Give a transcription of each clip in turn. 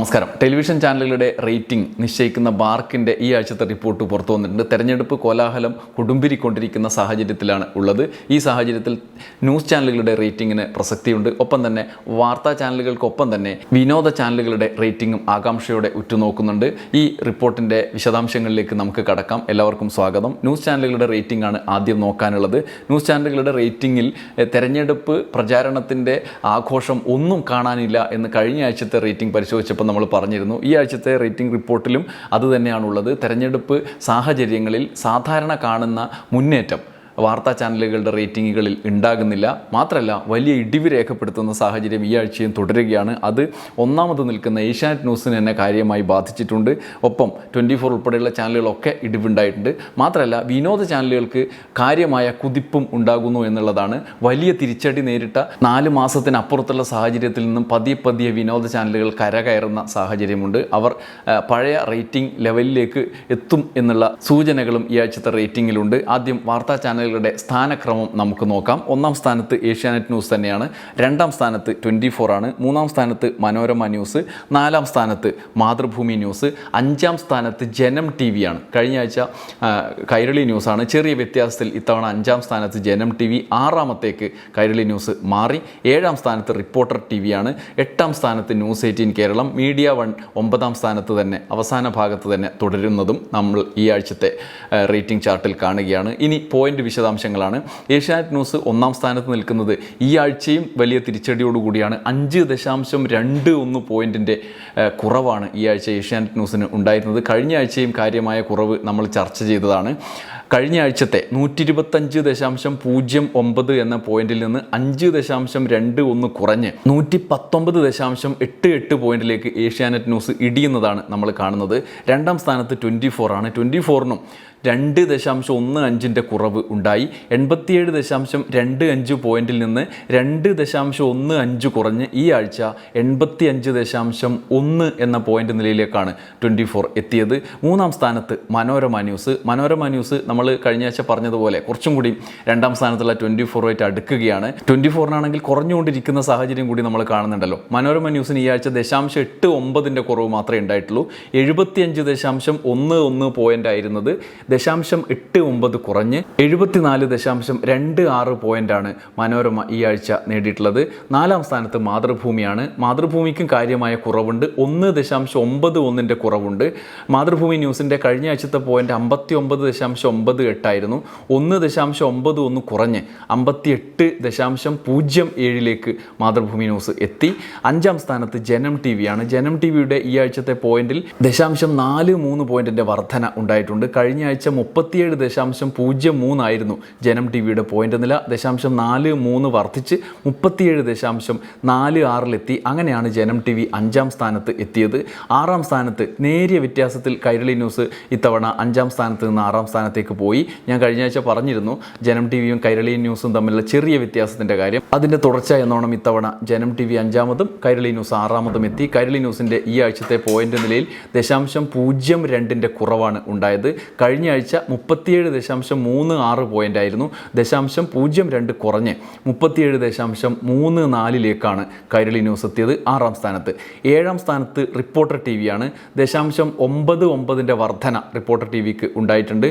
നമസ്കാരം. ടെലിവിഷൻ ചാനലുകളുടെ റേറ്റിംഗ് നിശ്ചയിക്കുന്ന ബാർക്കിന്റെ ഈ ആഴ്ചത്തെ റിപ്പോർട്ട് പുറത്തു വന്നിട്ടുണ്ട്. തെരഞ്ഞെടുപ്പ് കോലാഹലം കൊടുമ്പിരിക്കൊണ്ടിരിക്കുന്ന സാഹചര്യത്തിലാണ് ഉള്ളത്. ഈ സാഹചര്യത്തിൽ ന്യൂസ് ചാനലുകളുടെ റേറ്റിംഗിന് പ്രസക്തിയുണ്ട്. ഒപ്പം തന്നെ വാർത്താ ചാനലുകൾക്കൊപ്പം തന്നെ വിനോദ ചാനലുകളുടെ റേറ്റിംഗും ആകാംക്ഷയോടെ ഉറ്റുനോക്കുന്നുണ്ട്. ഈ റിപ്പോർട്ടിന്റെ വിശദാംശങ്ങളിലേക്ക് നമുക്ക് കടക്കാം. എല്ലാവർക്കും സ്വാഗതം. ന്യൂസ് ചാനലുകളുടെ റേറ്റിംഗ് ആണ് ആദ്യം നോക്കാനുള്ളത്. ന്യൂസ് ചാനലുകളുടെ റേറ്റിംഗിൽ തെരഞ്ഞെടുപ്പ് പ്രചാരണത്തിന്റെ ആഘോഷം ഒന്നും കാണാനില്ല എന്ന് കഴിഞ്ഞ ആഴ്ചത്തെ റേറ്റിംഗ് പരിശോധിച്ചപ്പോൾ നമ്മൾ പറഞ്ഞിരുന്നു. ഈ ആഴ്ചത്തെ റേറ്റിംഗ് റിപ്പോർട്ടിലും അതുതന്നെയാണുള്ളത് തെരഞ്ഞെടുപ്പ് സാഹചര്യങ്ങളിൽ സാധാരണ കാണുന്ന മുന്നേറ്റം. വാർത്താ ചാനലുകളുടെ റേറ്റിംഗുകളിൽ ഉണ്ടാകുന്നില്ല. മാത്രമല്ല വലിയ ഇടിവ് രേഖപ്പെടുത്തുന്ന സാഹചര്യം ഈ ആഴ്ചയും തുടരുകയാണ്. അത് ഒന്നാമത് നിൽക്കുന്ന ഏഷ്യാനെറ്റ് ന്യൂസിന് തന്നെ കാര്യമായി ബാധിച്ചിട്ടുണ്ട്. ഒപ്പം ട്വന്റി ഫോർ ഉൾപ്പെടെയുള്ള ചാനലുകളൊക്കെ ഇടിവുണ്ടായിട്ടുണ്ട്. മാത്രമല്ല വിനോദ ചാനലുകൾക്ക് കാര്യമായ കുതിപ്പും ഉണ്ടാകുന്നു എന്നുള്ളതാണ് വലിയ തിരിച്ചടി നേരിട്ട നാല് മാസത്തിനപ്പുറത്തുള്ള സാഹചര്യത്തിൽ നിന്നും പതിയെ പതിയെ വിനോദ ചാനലുകൾ കരകയറുന്ന സാഹചര്യമുണ്ട്. അവർ പഴയ റേറ്റിംഗ് ലെവലിലേക്ക് എത്തും എന്നുള്ള സൂചനകളും ഈ ആഴ്ചത്തെ റേറ്റിംഗിലുണ്ട്. ആദ്യം വാർത്താ ചാനലുകളുടെ സ്ഥാനക്രമം നമുക്ക് നോക്കാം. ഒന്നാം സ്ഥാനത്ത് ഏഷ്യാനെറ്റ് ന്യൂസ് തന്നെയാണ്. രണ്ടാം സ്ഥാനത്ത് ട്വന്റി ഫോർ ആണ്. മൂന്നാം സ്ഥാനത്ത് മനോരമ ന്യൂസ്. നാലാം സ്ഥാനത്ത് മാതൃഭൂമി ന്യൂസ്. അഞ്ചാം സ്ഥാനത്ത് ജനം ടി വി ആണ്. കഴിഞ്ഞ ആഴ്ച കൈരളി ന്യൂസാണ് ചെറിയ വ്യത്യാസത്തിൽ ഇത്തവണ അഞ്ചാം സ്ഥാനത്ത് ജനം ടി വി ആറാമത്തേക്ക് കൈരളി ന്യൂസ് മാറി. ഏഴാം സ്ഥാനത്ത് റിപ്പോർട്ടർ ടി വിയാണ് എട്ടാം സ്ഥാനത്ത് news eighteen Keralam. Media one ഒമ്പതാം സ്ഥാനത്ത് തന്നെ അവസാന ഭാഗത്ത് തന്നെ തുടരുന്നതും നമ്മൾ ഈ ആഴ്ചത്തെ റേറ്റിംഗ് ചാർട്ടിൽ കാണുകയാണ്. ഇനി പോയിന്റ് വിശദാംശങ്ങളാണ്. ഏഷ്യാനെറ്റ് ന്യൂസ് ഒന്നാം സ്ഥാനത്ത് നിൽക്കുന്നത് ഈ ആഴ്ചയും വലിയ തിരിച്ചടിയോടുകൂടിയാണ്. അഞ്ച് ദശാംശം രണ്ട് ഒന്ന് പോയിന്റിന്റെ കുറവാണ് ഈ ആഴ്ച ഏഷ്യാനെറ്റ് ന്യൂസിന് ഉണ്ടായിരുന്നത്. കഴിഞ്ഞ ആഴ്ചയും കാര്യമായ കുറവ് നമ്മൾ ചർച്ച ചെയ്തതാണ്. കഴിഞ്ഞ ആഴ്ചത്തെ നൂറ്റി ഇരുപത്തഞ്ച് ദശാംശം പൂജ്യം ഒമ്പത് എന്ന പോയിന്റിൽ നിന്ന് അഞ്ച് ദശാംശം രണ്ട് ഒന്ന് കുറഞ്ഞ് നൂറ്റി പത്തൊമ്പത് ദശാംശം എട്ട് എട്ട് പോയിന്റിലേക്ക് ഏഷ്യാനെറ്റ് ന്യൂസ് ഇടിയുന്നതാണ് നമ്മൾ കാണുന്നത്. രണ്ടാം സ്ഥാനത്ത് ട്വന്റി ഫോർ ആണ്. ട്വന്റി ഫോറിനും രണ്ട് ദശാംശം ഒന്ന് അഞ്ചിന്റെ കുറവ് ഉണ്ടായി. എൺപത്തിയേഴ് ദശാംശം രണ്ട് അഞ്ച് പോയിന്റിൽ നിന്ന് രണ്ട് ദശാംശം ഒന്ന് അഞ്ച് കുറഞ്ഞ് ഈ ആഴ്ച എൺപത്തി അഞ്ച് ദശാംശം ഒന്ന് എന്ന പോയിന്റ് നിലയിലേക്കാണ് ട്വന്റി ഫോർ എത്തിയത്. മൂന്നാം സ്ഥാനത്ത് മനോരമ ന്യൂസ്. മനോരമ ന്യൂസ് നമ്മൾ കഴിഞ്ഞ ആഴ്ച പറഞ്ഞതുപോലെ കുറച്ചും കൂടി രണ്ടാം സ്ഥാനത്തുള്ള ട്വന്റി ഫോറുമായിട്ട് അടുക്കുകയാണ്. ട്വന്റി ഫോറിനാണെങ്കിൽ കുറഞ്ഞുകൊണ്ടിരിക്കുന്ന സാഹചര്യം കൂടി നമ്മൾ കാണുന്നുണ്ടല്ലോ. മനോരമ ന്യൂസിന് ഈ ആഴ്ച ദശാംശം എട്ട് ഒമ്പതിന്റെ കുറവ് മാത്രമേ ഉണ്ടായിട്ടുള്ളൂ. എഴുപത്തിയഞ്ച് ദശാംശം ഒന്ന് ഒന്ന് പോയിന്റ് ആയിരുന്നത്. ദശാംശം എട്ട് ഒമ്പത് കുറഞ്ഞ് എഴുപത്തിനാല് ദശാംശം രണ്ട് ആറ് പോയിന്റാണ് മനോരമ ഈ ആഴ്ച നേടിയിട്ടുള്ളത്. നാലാം സ്ഥാനത്ത് മാതൃഭൂമിയാണ്. മാതൃഭൂമിക്കും കാര്യമായ കുറവുണ്ട്. ഒന്ന് ദശാംശം ഒമ്പത് ഒന്നിന്റെ കുറവുണ്ട്. മാതൃഭൂമി ന്യൂസിന്റെ കഴിഞ്ഞ ആഴ്ചത്തെ പോയിന്റ് അമ്പത്തി ഒമ്പത് ദശാംശം ഒമ്പത് എട്ടായിരുന്നു. ഒന്ന് ദശാംശം ഒമ്പത് ഒന്ന് കുറഞ്ഞ് അമ്പത്തി എട്ട് ദശാംശം പൂജ്യം ഏഴിലേക്ക് മാതൃഭൂമി ന്യൂസ് എത്തി. അഞ്ചാം സ്ഥാനത്ത് ജനം ടി വിയാണ് ജനം ടി വിയുടെ ഈ ആഴ്ചത്തെ പോയിന്റിൽ ദശാംശം നാല് മൂന്ന് പോയിന്റിന്റെ വർധന ഉണ്ടായിട്ടുണ്ട്. കഴിഞ്ഞ ആഴ്ച മുപ്പത്തിയേഴ് ദശാംശം പൂജ്യം മൂന്നായിരുന്നു ജനം ടി വിയുടെ പോയിന്റ് നില. ദശാംശം നാല് മൂന്ന് വർദ്ധിച്ച് മുപ്പത്തിയേഴ് ദശാംശം നാല് ആറിലെത്തി അങ്ങനെയാണ് ജനം ടി വി അഞ്ചാം സ്ഥാനത്ത് എത്തിയത്. ആറാം സ്ഥാനത്ത് നേരിയ വ്യത്യാസത്തിൽ കൈരളി ന്യൂസ് ഇത്തവണ അഞ്ചാം സ്ഥാനത്ത് നിന്ന് ആറാം സ്ഥാനത്തേക്ക് പോയി. ഞാൻ കഴിഞ്ഞ ആഴ്ച പറഞ്ഞിരുന്നു ജനം ടി വിയും കൈരളി ന്യൂസും തമ്മിലുള്ള ചെറിയ വ്യത്യാസത്തിന്റെ കാര്യം. അതിന്റെ തുടർച്ച എന്നോണം ഇത്തവണ ജനം ടി വി അഞ്ചാമതും കൈരളി ന്യൂസ് ആറാമതും എത്തി. കൈരളി ന്യൂസിന്റെ ഈ ആഴ്ചത്തെ പോയിന്റ് നിലയിൽ ദശാംശം പൂജ്യം രണ്ടിന്റെ കുറവാണ് ഉണ്ടായത്. കഴിഞ്ഞ ആഴ്ച മുപ്പത്തിയേഴ് ദശാംശം മൂന്ന് ആറ് പോയിന്റ് ആയിരുന്നു. ദശാംശം പൂജ്യം രണ്ട് കുറഞ്ഞ് മുപ്പത്തിയേഴ് ദശാംശം മൂന്ന് നാലിലേക്കാണ് കൈരളി ന്യൂസ് എത്തിയത് ആറാം സ്ഥാനത്ത്. ഏഴാം സ്ഥാനത്ത് റിപ്പോർട്ടർ ടി വിയാണ് ദശാംശം ഒമ്പത് ഒമ്പതിന്റെ വർധന റിപ്പോർട്ടർ ടി വിക്ക് ഉണ്ടായിട്ടുണ്ട്.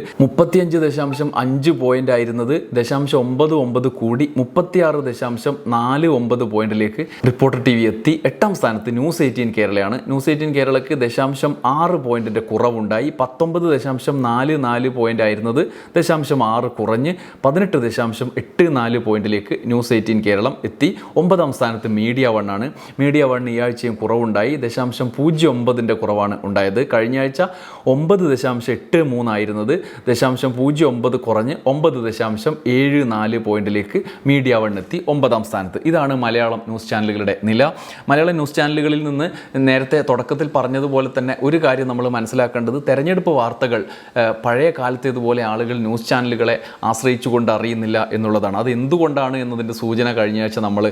മുപ്പത്തിയഞ്ച് ദശാംശം അഞ്ച് പോയിന്റ് ആയിരുന്നത് ദശാംശം ഒമ്പത് ഒമ്പത് കൂടി മുപ്പത്തിയാറ് ദശാംശം നാല് ഒമ്പത് പോയിന്റിലേക്ക് റിപ്പോർട്ടർ ടി വി എത്തി. എട്ടാം സ്ഥാനത്ത് ന്യൂസ് എയ്റ്റീൻ കേരളയാണ്. ന്യൂസ് എയ്റ്റീൻ കേരളക്ക് ദശാംശം ആറ് പോയിന്റിന്റെ കുറവുണ്ടായി. പത്തൊമ്പത് ദശാംശം നാല് നാല് പോയിന്റ് ആയിരുന്നത് ദശാംശം ആറ് കുറഞ്ഞ് പതിനെട്ട് ദശാംശം എട്ട് നാല് പോയിന്റിലേക്ക് ന്യൂസ് എയ്റ്റീൻ കേരളം എത്തി. ഒമ്പതാം സ്ഥാനത്ത് മീഡിയ വൺ ആണ്. മീഡിയ വൺ ഈ ആഴ്ചയും കുറവുണ്ടായി. ദശാംശം പൂജ്യം ഒമ്പതിന്റെ കുറവാണ് ഉണ്ടായത്. കഴിഞ്ഞ ആഴ്ച ഒമ്പത് ദശാംശം എട്ട് മൂന്നായിരുന്നത് ദശാംശം പൂജ്യം ഒമ്പത് കുറഞ്ഞ് ഒമ്പത് ദശാംശം ഏഴ് നാല് പോയിന്റിലേക്ക് മീഡിയ വൺ എത്തി ഒമ്പതാം സ്ഥാനത്ത്. ഇതാണ് മലയാളം ന്യൂസ് ചാനലുകളുടെ നില. മലയാളം ന്യൂസ് ചാനലുകളിൽ നിന്ന് നേരത്തെ തുടക്കത്തിൽ പറഞ്ഞതുപോലെ തന്നെ ഒരു കാര്യം നമ്മൾ മനസ്സിലാക്കേണ്ടത് തെരഞ്ഞെടുപ്പ് വാർത്തകൾ പഴയ കാലത്തേതുപോലെ ആളുകൾ ന്യൂസ് ചാനലുകളെ ആശ്രയിച്ചുകൊണ്ട് അറിയുന്നില്ല എന്നുള്ളതാണ്. അത് എന്തുകൊണ്ടാണ് എന്നതിന്റെ സൂചന കഴിഞ്ഞ ആഴ്ച നമ്മൾ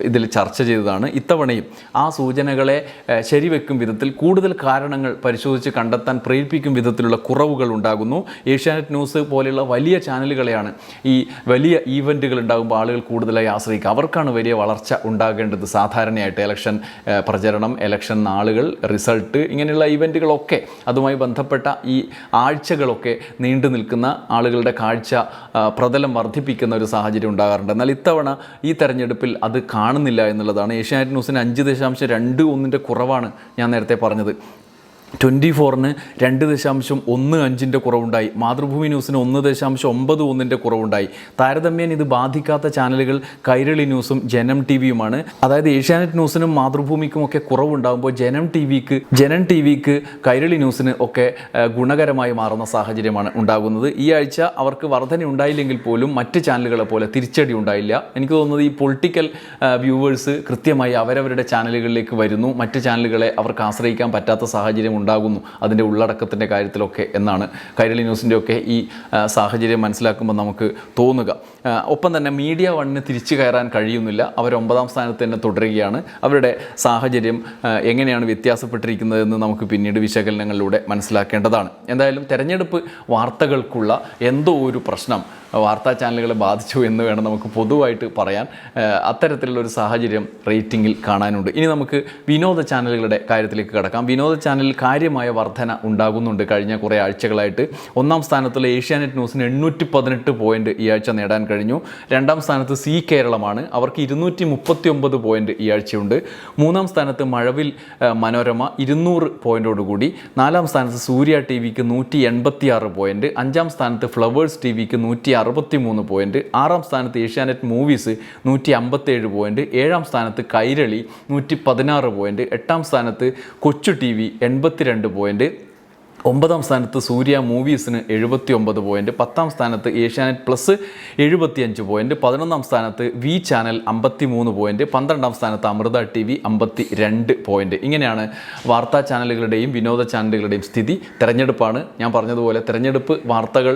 ഇതിൽ ചർച്ച ചെയ്തതാണ്. ഇത്തവണയും ആ സൂചനകളെ ശരിവെക്കും വിധത്തിൽ കൂടുതൽ കാരണങ്ങൾ പരിശോധിച്ച് കണ്ടെത്താൻ പ്രേരിപ്പിക്കും വിധത്തിലുള്ള കുറവുകൾ ഉണ്ടാകുന്നു. ഏഷ്യാനെറ്റ് ന്യൂസ് പോലെയുള്ള വലിയ ചാനലുകളെയാണ് ഈ വലിയ ഈവന്റുകൾ ഉണ്ടാകുമ്പോൾ ആളുകൾ കൂടുതലായി ആശ്രയിക്കുക. അവർക്കാണ് വലിയ വളർച്ച ഉണ്ടാകേണ്ടത്. സാധാരണയായിട്ട് ഇലക്ഷൻ പ്രചരണം ഇലക്ഷൻ നാളുകൾ റിസൾട്ട് ഇങ്ങനെയുള്ള ഈവന്റുകളൊക്കെ അതുമായി ബന്ധപ്പെട്ട ഈ ആഴ്ചകളൊക്കെ നീണ്ടു നിൽക്കുന്ന ആളുകളുടെ കാഴ്ച പ്രതലം വർദ്ധിപ്പിക്കുന്ന ഒരു സാഹചര്യം ഉണ്ടാകാറുണ്ട്. എന്നാൽ ഇത്തവണ ഈ തെരഞ്ഞെടുപ്പിൽ അത് കാണുന്നില്ല എന്നുള്ളതാണ്. ഏഷ്യാനെറ്റ് ന്യൂസിന് അഞ്ച് ദശാംശം രണ്ട് ഒന്നിന്റെ കുറവാണ് ഞാൻ നേരത്തെ പറഞ്ഞത്. ട്വന്റി ഫോറിന് രണ്ട് ദശാംശം ഒന്ന് അഞ്ചിന്റെ കുറവുണ്ടായി. മാതൃഭൂമി ന്യൂസിന് ഒന്ന് ദശാംശം ഒമ്പത് ഒന്നിന്റെ കുറവുണ്ടായി. താരതമ്യേന ഇത് ബാധിക്കാത്ത ചാനലുകൾ കൈരളി ന്യൂസും ജനം ടി വിയുമാണ് അതായത് ഏഷ്യാനെറ്റ് ന്യൂസിനും മാതൃഭൂമിക്കും ഒക്കെ കുറവുണ്ടാകുമ്പോൾ ജനം ടി വിക്ക് ജനം ടി വിക്ക് കൈരളി ന്യൂസിന് ഒക്കെ ഗുണകരമായി മാറുന്ന സാഹചര്യമാണ് ഉണ്ടാകുന്നത്. ഈ ആഴ്ച അവർക്ക് വർധന ഉണ്ടായില്ലെങ്കിൽ പോലും മറ്റ് ചാനലുകളെ പോലെ തിരിച്ചടി ഉണ്ടായില്ല. എനിക്ക് തോന്നുന്നത് ഈ പൊളിറ്റിക്കൽ വ്യൂവേഴ്സ് കൃത്യമായി അവരവരുടെ ചാനലുകളിലേക്ക് വരുന്നു. മറ്റ് ചാനലുകളെ അവർക്ക് ആശ്രയിക്കാൻ പറ്റാത്ത സാഹചര്യം ഉണ്ടാകുന്നു അതിന്റെ ഉള്ളടക്കത്തിന്റെ കാര്യത്തിലൊക്കെ എന്നാണ് കൈരളി ന്യൂസിന്റെയൊക്കെ ഈ സാഹചര്യം മനസ്സിലാക്കുമ്പോൾ നമുക്ക് തോന്നുക. ഒപ്പം തന്നെ മീഡിയ വണ്ണിന് തിരിച്ചു കയറാൻ കഴിയുന്നില്ല. അവർ ഒമ്പതാം സ്ഥാനത്ത് തന്നെ തുടരുകയാണ്. അവരുടെ സാഹചര്യം എങ്ങനെയാണ് വ്യത്യാസപ്പെട്ടിരിക്കുന്നതെന്ന് നമുക്ക് പിന്നീട് വിശകലനങ്ങളിലൂടെ മനസ്സിലാക്കേണ്ടതാണ്. എന്തായാലും തെരഞ്ഞെടുപ്പ് വാർത്തകൾക്കുള്ള എന്തോ ഒരു പ്രശ്നം വാർത്താ ചാനലുകളെ ബാധിച്ചു എന്ന് വേണം നമുക്ക് പൊതുവായിട്ട് പറയാൻ. അത്തരത്തിലുള്ള ഒരു സാഹചര്യം റേറ്റിംഗിൽ കാണാനുണ്ട്. ഇനി നമുക്ക് വിനോദ ചാനലുകളുടെ കാര്യത്തിലേക്ക് കടക്കാം. വിനോദ ചാനലിൽ കാര്യമായ വർധന ഉണ്ടാകുന്നുണ്ട്. കഴിഞ്ഞ കുറേ ആഴ്ചകളായിട്ട് ഒന്നാം സ്ഥാനത്തുള്ള ഏഷ്യാനെറ്റ് ന്യൂസിന് എണ്ണൂറ്റി പതിനെട്ട് പോയിന്റ് ഈ ആഴ്ച നേടാൻ കഴിഞ്ഞു. രണ്ടാം സ്ഥാനത്ത് സി കേരളമാണ്. അവർക്ക് ഇരുന്നൂറ്റി മുപ്പത്തി ഒമ്പത് പോയിന്റ് ഈ ആഴ്ചയുണ്ട്. മൂന്നാം സ്ഥാനത്ത് മഴവിൽ മനോരമ ഇരുന്നൂറ് പോയിന്റോടുകൂടി നാലാം സ്ഥാനത്ത് സൂര്യ ടി വിക്ക് നൂറ്റി എൺപത്തി ആറ് പോയിന്റ് അഞ്ചാം സ്ഥാനത്ത് ഫ്ലവേഴ്സ് ടി വിക്ക് നൂറ്റി അറുപത്തി മൂന്ന് പോയിന്റ്. ആറാം സ്ഥാനത്ത് ഏഷ്യാനെറ്റ് മൂവീസ് നൂറ്റി അമ്പത്തേഴ് പോയിന്റ്. ഏഴാം സ്ഥാനത്ത് കൈരളി നൂറ്റി പതിനാറ് പോയിന്റ്. എട്ടാം സ്ഥാനത്ത് കൊച്ചു ടി വി എൺപത്തിരണ്ട് പോയിന്റ്. ഒമ്പതാം സ്ഥാനത്ത് സൂര്യ മൂവീസിന് എഴുപത്തി ഒമ്പത് പോയിന്റ് പത്താം സ്ഥാനത്ത് ഏഷ്യാനെറ്റ് പ്ലസ് എഴുപത്തിയഞ്ച് പോയിന്റ് പതിനൊന്നാം സ്ഥാനത്ത് വി ചാനൽ അമ്പത്തി മൂന്ന് പോയിന്റ് പന്ത്രണ്ടാം സ്ഥാനത്ത് അമൃത ടി വി അമ്പത്തി രണ്ട് പോയിന്റ് ഇങ്ങനെയാണ് വാർത്താ ചാനലുകളുടെയും വിനോദ ചാനലുകളുടെയും സ്ഥിതി. തിരഞ്ഞെടുപ്പാണ്. ഞാൻ പറഞ്ഞതുപോലെ തിരഞ്ഞെടുപ്പ് വാർത്തകൾ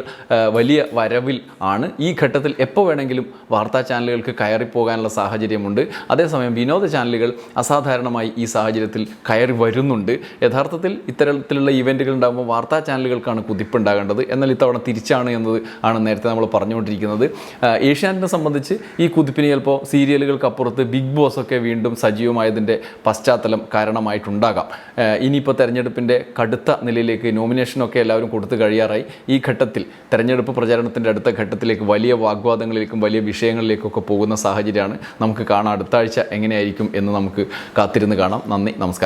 വലിയ വരവിൽ ആണ്. ഈ ഘട്ടത്തിൽ എപ്പോൾ വേണമെങ്കിലും വാർത്താ ചാനലുകൾക്ക് കയറിപ്പോകാനുള്ള സാഹചര്യമുണ്ട്. അതേസമയം വിനോദ ചാനലുകൾ അസാധാരണമായി ഈ സാഹചര്യത്തിൽ കയറി വരുന്നുണ്ട്. യഥാർത്ഥത്തിൽ ഇത്തരത്തിലുള്ള ഇവന്റുകൾ ഉണ്ടാകുമ്പോൾ വാർത്താ ചാനലുകൾക്കാണ് കുതിപ്പുണ്ടാകേണ്ടത്. എന്നാൽ ഇത്തവണ തിരിച്ചാണ് എന്നത് ആണ് നേരത്തെ നമ്മൾ പറഞ്ഞുകൊണ്ടിരിക്കുന്നത്. ഏഷ്യാനെറ്റിനെ സംബന്ധിച്ച് ഈ കുതിപ്പിന് ചിലപ്പോൾ സീരിയലുകൾക്കപ്പുറത്ത് ബിഗ് ബോസ് ഒക്കെ വീണ്ടും സജീവമായതിന്റെ പശ്ചാത്തലം കാരണമായിട്ടുണ്ടാകാം. ഇനിയിപ്പോൾ തെരഞ്ഞെടുപ്പിന്റെ കടുത്ത നിലയിലേക്ക് നോമിനേഷനൊക്കെ എല്ലാവരും കൊടുത്തു കഴിയാറായി. ഈ ഘട്ടത്തിൽ തെരഞ്ഞെടുപ്പ് പ്രചാരണത്തിന്റെ അടുത്ത ഘട്ടത്തിലേക്ക് വലിയ വാഗ്വാദങ്ങളിലേക്കും വലിയ വിഷയങ്ങളിലേക്കൊക്കെ പോകുന്ന സാഹചര്യമാണ് നമുക്ക് കാണാം. അടുത്ത ആഴ്ച എങ്ങനെയായിരിക്കും എന്ന് നമുക്ക് കാത്തിരുന്ന് കാണാം. നന്ദി നമസ്കാരം.